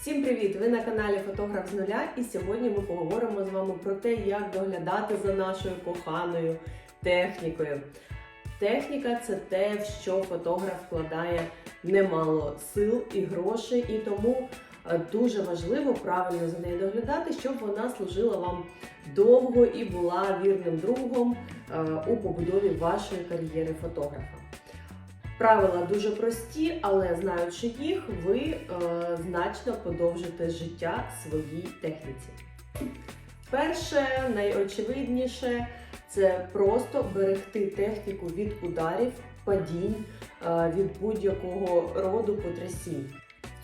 Всім привіт! Ви на каналі Фотограф з нуля, і сьогодні ми поговоримо з вами про те, як доглядати за нашою коханою технікою. Техніка це те, в що фотограф вкладає немало сил і грошей, і тому е, дуже важливо правильно за нею доглядати, щоб вона служила вам довго і була вірним другом е, у побудові вашої кар'єри фотографа. Правила дуже прості, але знаючи їх, ви е, значно подовжите життя своїй техніці. Перше, найочевидніше, це просто берегти техніку від ударів, падінь, е, від будь-якого роду потрясінь.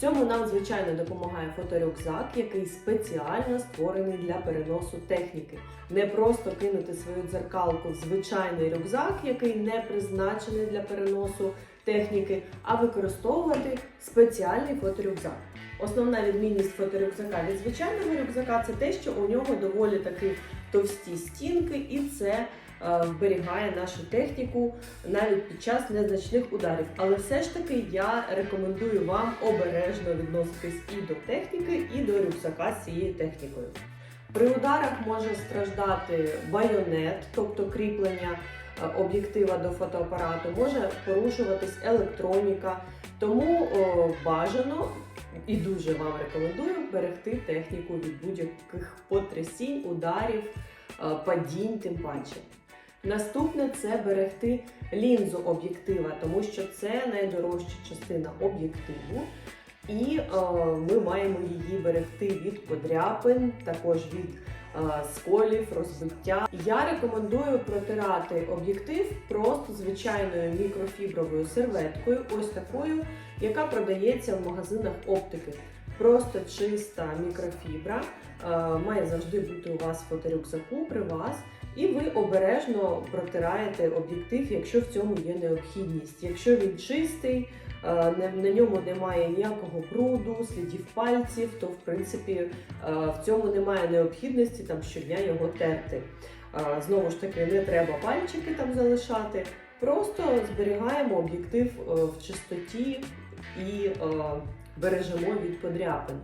Цьому нам, звичайно, допомагає фоторюкзак, який спеціально створений для переносу техніки. Не просто кинути свою дзеркалку в звичайний рюкзак, який не призначений для переносу техніки, а використовувати спеціальний фоторюкзак. Основна відмінність фоторюкзака від звичайного рюкзака це те, що у нього доволі таки товсті стінки, і це вберігає нашу техніку навіть під час незначних ударів. Але все ж таки я рекомендую вам обережно відноситись і до техніки, і до рюкзака з цією технікою. При ударах може страждати байонет, тобто кріплення е, об'єктива до фотоапарату, може порушуватись електроніка, тому о, бажано і дуже вам рекомендую берегти техніку від будь-яких потрясінь, ударів, е, падінь, тим паче. Наступне це берегти лінзу об'єктива, тому що це найдорожча частина об'єктиву. І е, ми маємо її берегти від подряпин, також від е, сколів, розбиття. Я рекомендую протирати об'єктив просто звичайною мікрофібровою серветкою, ось такою, яка продається в магазинах оптики. Просто чиста мікрофібра е, має завжди бути у вас в фоторюкзаку при вас. І ви обережно протираєте об'єктив, якщо в цьому є необхідність. Якщо він чистий, е, на ньому немає ніякого бруду, слідів пальців, то в принципі е, в цьому немає необхідності там щодня його терти. Е, Знову ж таки, не треба пальчики там залишати. Просто зберігаємо об'єктив в чистоті і бережемо від подряпин.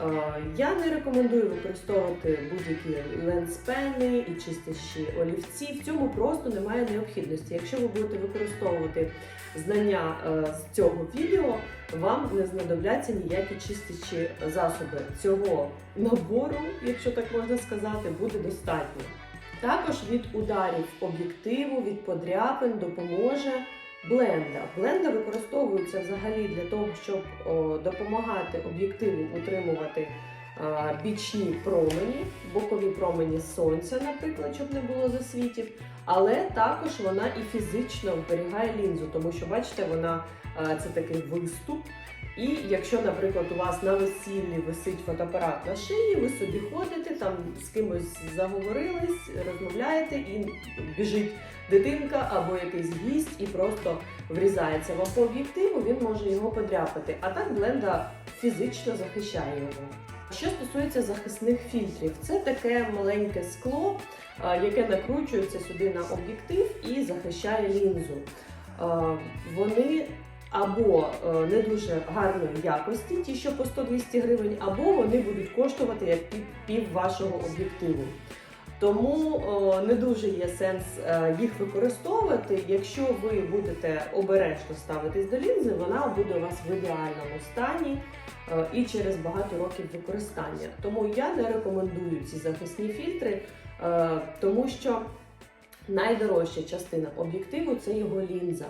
Е, Я не рекомендую використовувати будь-які ленспени і чистящі олівці. В цьому просто немає необхідності. Якщо ви будете використовувати знання е, з цього відео, вам не знадобляться ніякі чистячі засоби. Цього набору, якщо так можна сказати, буде достатньо. Також від ударів об'єктиву, від подряпин допоможе бленда. Бленда використовується взагалі для того, щоб допомагати об'єктиву утримувати бічні промені, бокові промені сонця, наприклад, щоб не було засвітів. Але також вона і фізично вберігає лінзу, тому що бачите, вона це такий виступ. І якщо, наприклад, у вас на весіллі висить фотоапарат на шиї, ви собі ходите, там з кимось заговорились, розмовляєте і біжить дитинка або якийсь гість і просто врізається вам по об'єктиву, він може його подряпати. А так бленда фізично захищає його. Що стосується захисних фільтрів, це таке маленьке скло, яке накручується сюди на об'єктив і захищає лінзу. Вони або е, не дуже гарної якості, ті, що по 100-200 гривень, або вони будуть коштувати як пів, вашого об'єктиву. Тому о, не дуже є сенс е, їх використовувати. Якщо ви будете обережно ставитись до лінзи, вона буде у вас в ідеальному стані е, і через багато років використання. Тому я не рекомендую ці захисні фільтри, е, тому що найдорожча частина об'єктиву це його лінза.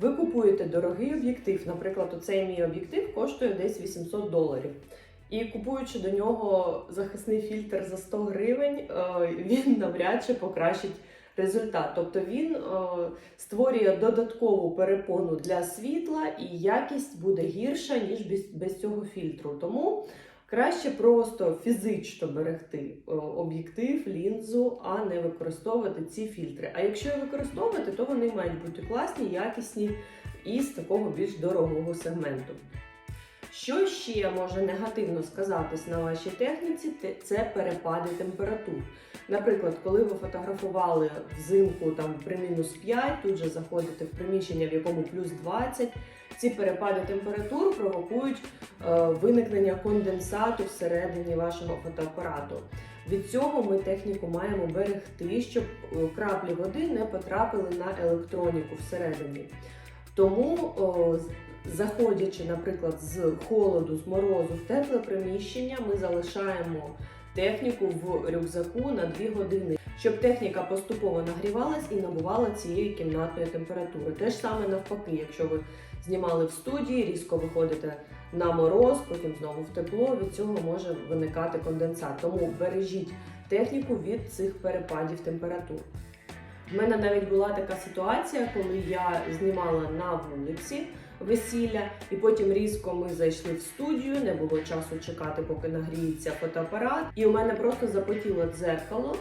Ви купуєте дорогий об'єктив, наприклад, оцей мій об'єктив коштує десь 800 доларів. І купуючи до нього захисний фільтр за 100 гривень, е, він навряд чи покращить результат. Тобто він е, створює додаткову перепону для світла, і якість буде гірша, ніж без, без цього фільтру. Тому краще просто фізично берегти е, об'єктив, лінзу, а не використовувати ці фільтри. А якщо використовувати, то вони мають бути класні, якісні і з такого більш дорогого сегменту. Що ще може негативно сказатись на вашій техніці, це перепади температур. Наприклад, коли ви фотографували взимку там при мінус 5, тут же заходите в приміщення, в якому плюс 20, Ці перепади температур провокують е, виникнення конденсату всередині вашого фотоапарату. Від цього ми техніку маємо берегти, щоб е, краплі води не потрапили на електроніку всередині. Тому, заходячи, наприклад, з холоду, з морозу в тепле приміщення, ми залишаємо техніку в рюкзаку на 2 години, щоб техніка поступово нагрівалась і набувала цієї кімнатної температури. Те ж саме навпаки, якщо ви знімали в студії, різко виходите на мороз, потім знову в тепло, від цього може виникати конденсат. Тому бережіть техніку від цих перепадів температур. У мене навіть була така ситуація, коли я знімала на вулиці весілля, і потім різко ми зайшли в студію, не було часу чекати, поки нагріється фотоапарат. І у мене просто запотіло дзеркало,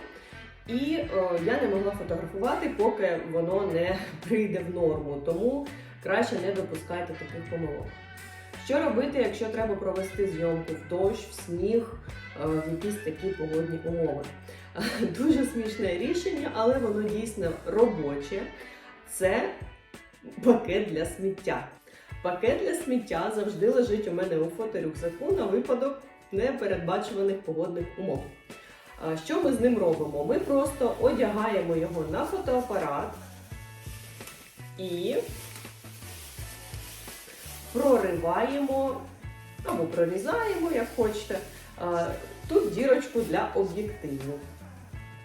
і е, я не могла фотографувати, поки воно не прийде в норму. Тому краще не допускайте таких помилок. Що робити, якщо треба провести зйомку в дощ, в сніг, е, в якісь такі погодні умови? Дуже смішне рішення, але воно дійсно робоче. Це пакет для сміття. Пакет для сміття завжди лежить у мене у фоторюкзаку на випадок непередбачуваних погодних умов. Що ми з ним робимо? Ми просто одягаємо його на фотоапарат і прориваємо або прорізаємо, як хочете, тут дірочку для об'єктиву.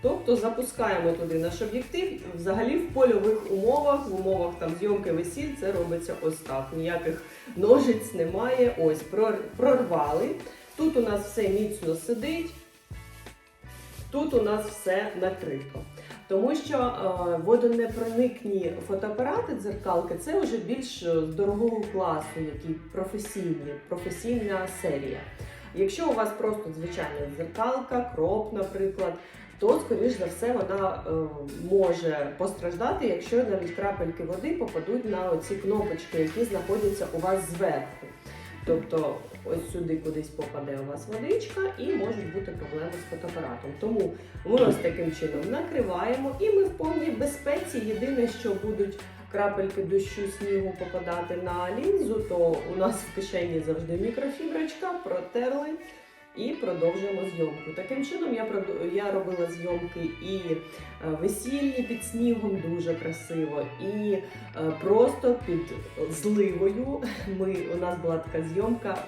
Тобто запускаємо туди наш об'єктив. Взагалі в польових умовах, в умовах там зйомки весіль, це робиться ось так. Ніяких ножиць немає. Ось прорвали. Тут у нас все міцно сидить. Тут у нас все накрито. Тому що е, водонепроникні фотоапарати, дзеркалки це вже більш е, дорогого класу, які професійні, професійна серія. Якщо у вас просто звичайна дзеркалка, кроп, наприклад, то скоріш за все вона е, може постраждати, якщо навіть крапельки води попадуть на оці кнопочки, які знаходяться у вас зверху. Тобто ось сюди кудись попаде у вас водичка і можуть бути проблеми з фотоапаратом. Тому ми ось таким чином накриваємо і ми в повній безпеці. Єдине, що будуть крапельки дощу снігу попадати на лінзу, то у нас в кишені завжди мікрофіброчка, протерли і продовжуємо зйомку. Таким чином я я робила зйомки і е, весільні під снігом дуже красиво, і е, просто під зливою. Ми у нас була така зйомка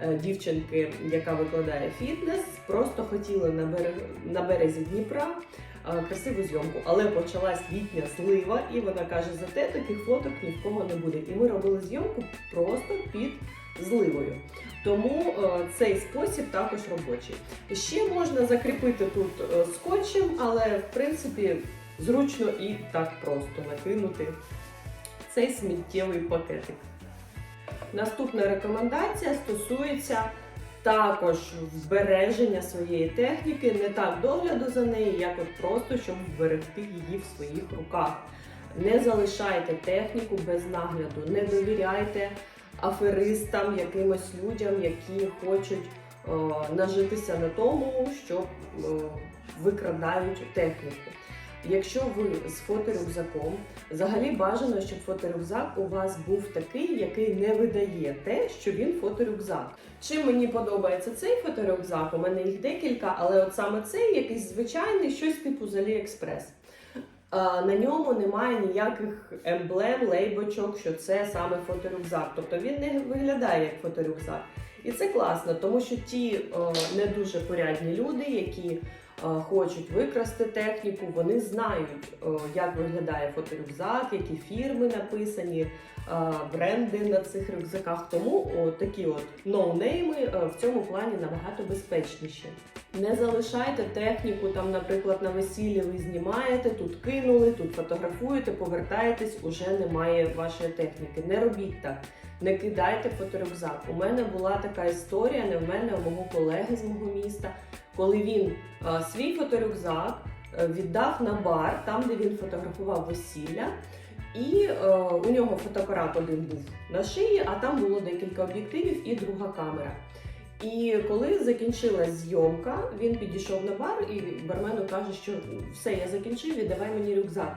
е, дівчинки, яка викладає фітнес. Просто хотіли на берег на березі Дніпра. Красиву зйомку, але почалась літня злива, і вона каже: зате таких фоток ні в кого не буде. І ми робили зйомку просто під зливою. Тому е, цей спосіб також робочий. Ще можна закріпити тут е, скотчем, але в принципі зручно і так просто накинути цей сміттєвий пакетик. Наступна рекомендація стосується також збереження своєї техніки, не так догляду за нею, як от просто щоб зберегти її в своїх руках. Не залишайте техніку без нагляду, не довіряйте аферистам, якимось людям, які хочуть е, нажитися на тому, що е, викрадають техніку. Якщо ви з фоторюкзаком, взагалі бажано, щоб фоторюкзак у вас був такий, який не видає те, що він фоторюкзак. Чим мені подобається цей фоторюкзак? У мене їх декілька, але от саме цей якийсь звичайний, щось типу з Aliexpress. На ньому немає ніяких емблем, лейбочок, що це саме фоторюкзак. Тобто він не виглядає як фоторюкзак. І це класно, тому що ті о, не дуже порядні люди, які хочуть викрасти техніку, вони знають, як виглядає фоторюкзак, які фірми написані, бренди на цих рюкзаках. Тому такі от ноунейми в цьому плані набагато безпечніші. Не залишайте техніку, там, наприклад, на весіллі ви знімаєте, тут кинули, тут фотографуєте, повертаєтесь, уже немає вашої техніки. Не робіть так. Не кидайте фоторюкзак. У мене була така історія, не в мене, а у мого колеги з мого міста, коли він свій фоторюкзак е, віддав на бар, там де він фотографував весілля. І е, у нього фотоапарат один був на шиї, а там було декілька об'єктивів і друга камера. І коли закінчилась зйомка, він підійшов на бар і бармену каже, що все, я закінчив, віддавай мені рюкзак.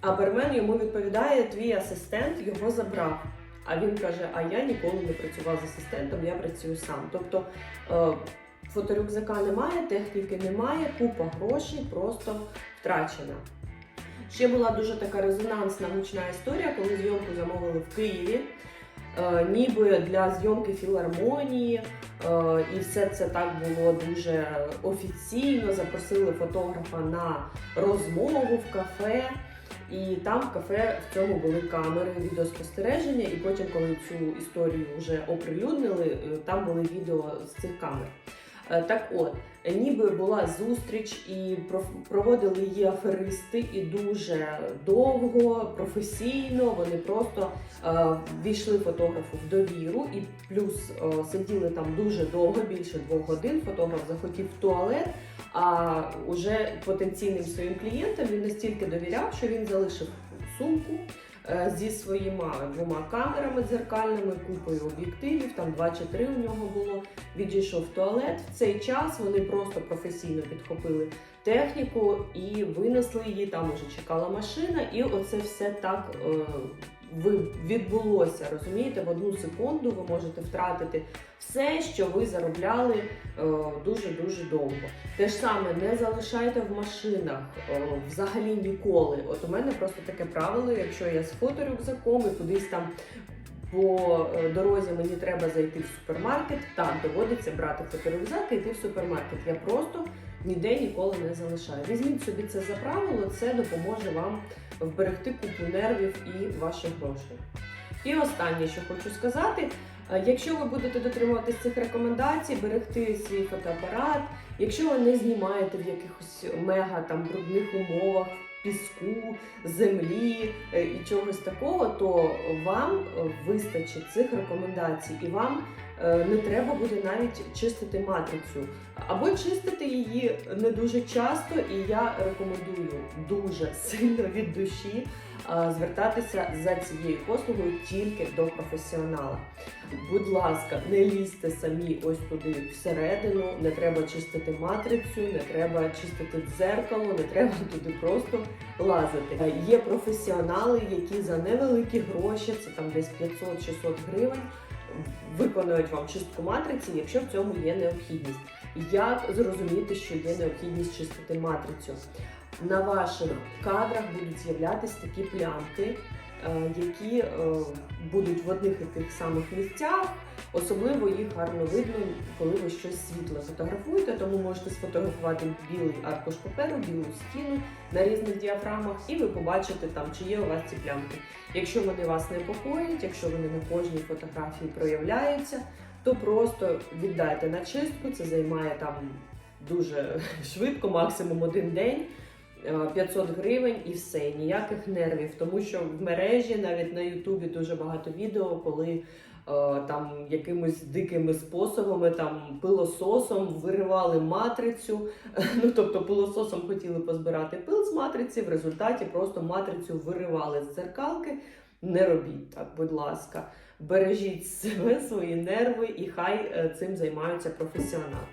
А бармен йому відповідає: твій асистент його забрав. А він каже: А я ніколи не працював з асистентом, я працюю сам. Тобто е, фоторюкзака немає, техніки немає, купа грошей просто втрачена. Ще була дуже така резонансна гучна історія, коли зйомку замовили в Києві. Е, ніби для зйомки філармонії, е, і все це так було дуже офіційно. Запросили фотографа на розмову в кафе. І там в кафе в цьому були камери відеоспостереження, і потім, коли цю історію вже оприлюднили, е, там були відео з цих камер. Е, Так от, ніби була зустріч, і проводили її аферисти, і дуже довго, професійно. Вони просто е, ввійшли фотографу в довіру, і плюс е, сиділи там дуже довго, більше двох годин. Фотограф захотів в туалет. А уже потенційним своїм клієнтам він настільки довіряв, що він залишив сумку е, зі своїми двома камерами дзеркальними, купою об'єктивів, там два чи три у нього було. Відійшов в туалет. В цей час вони просто професійно підхопили техніку і винесли її. Там уже чекала машина, і оце все так. Е, ви відбулося, розумієте, в одну секунду ви можете втратити все, що ви заробляли дуже дуже довго. Те ж саме не залишайте в машинах е, взагалі ніколи. От у мене просто таке правило, якщо я з фоторюкзаком і кудись там по е, дорозі мені треба зайти в супермаркет, так доводиться брати фоторюкзак і йти в супермаркет. Я просто ніде ніколи не залишаю. Візьміть собі це за правило, це допоможе вам вберегти купу нервів і ваших грошей. І останнє, що хочу сказати. Е, Якщо ви будете дотримуватись цих рекомендацій, берегти свій фотоапарат, якщо ви не знімаєте в якихось мега там брудних умовах, піску, землі е, і чогось такого, то вам вистачить цих рекомендацій, і вам не треба буде навіть чистити матрицю. Або чистити її не дуже часто, і я рекомендую дуже сильно від душі е, звертатися за цією послугою тільки до професіонала. Будь ласка, не лізьте самі ось туди всередину, не треба чистити матрицю, не треба чистити дзеркало, не треба туди просто лазити. Е, Є професіонали, які за невеликі гроші, це там десь 500-600 гривень, виконують вам чистку матриці, якщо в цьому є необхідність. Як зрозуміти, що є необхідність чистити матрицю? На ваших кадрах будуть з'являтися такі плямки, е, які е, будуть в одних і тих самих місцях. Особливо їх гарно видно, коли ви щось світле фотографуєте, тому можете сфотографувати білий аркуш паперу, білу стіну на різних діафрагмах, і ви побачите там, чи є у вас ці плямки. Якщо вони вас непокоять, якщо вони на кожній фотографії проявляються, то просто віддайте на чистку. Це займає там дуже швидко, максимум один день. Е, 500 гривень і все, ніяких нервів. Тому що в мережі, навіть на Ютубі, дуже багато відео, коли е, там якимись дикими способами, там пилососом виривали матрицю. Ну тобто пилососом хотіли позбирати пил з матриці, в результаті просто матрицю виривали з дзеркалки. Не робіть так, будь ласка. Бережіть себе, свої нерви, і хай е, цим займаються професіонали.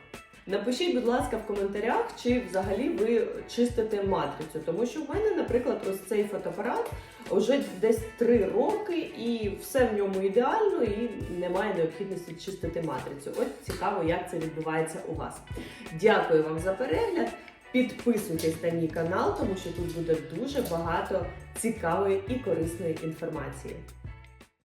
Напишіть, будь ласка, в коментарях, чи взагалі ви чистите матрицю, тому що в мене, наприклад, ось цей фотоапарат вже десь 3 роки, і все в ньому ідеально, і немає необхідності чистити матрицю. От цікаво, як це відбувається у вас. Дякую вам за перегляд. Підписуйтесь на мій канал, тому що тут буде дуже багато цікавої і корисної інформації.